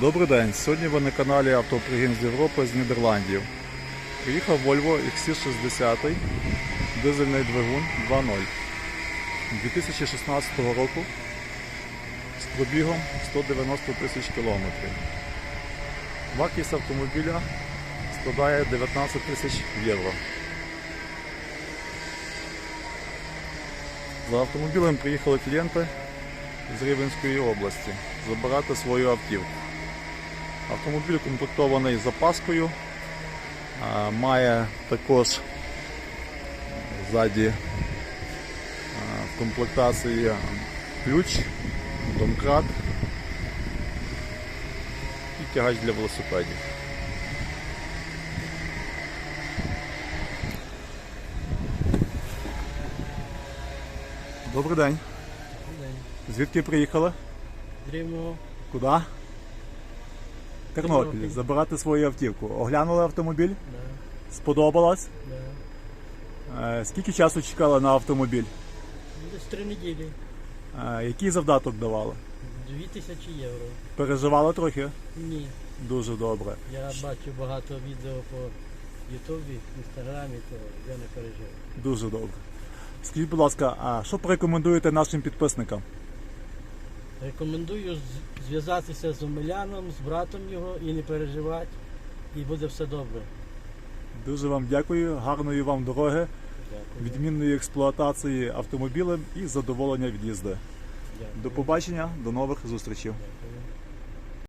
Добрий день. Сьогодні ви на каналі Автопригін з Європи з Нідерландів. Приїхав Volvo XC60, дизельний двигун 2.0 2016 року з пробігом 190 тисяч кілометрів. Вартість автомобіля складає 19 тисяч євро. За автомобілем приїхали клієнти з Рівненської області забирати свою автівку. Автомобіль комплектований запаскою, має також ззаді в комплектації ключ, домкрат і тягач для велосипедів. Добрий день. Звідки приїхали? Дрібного Куди? Тернопіль. Забирати свою автівку. Оглянули автомобіль? Сподобалось? Е, Скільки часу чекали на автомобіль? Десь три неділі. Е, Який завдаток давали? Дві тисячі євро. Переживали трохи? Ні. Дуже добре. Я бачу багато відео по Ютубі, Інстаграмі, то я не переживаю. Дуже добре. Скажіть, будь ласка, а що порекомендуєте нашим підписникам? Рекомендую зв'язатися з Омеляном, з братом його і не переживати, і буде все добре. Дуже вам дякую, гарної вам дороги, Дякую. відмінної експлуатації автомобілем і задоволення від їзди. Дякую. До побачення, до нових зустрічей. Дякую.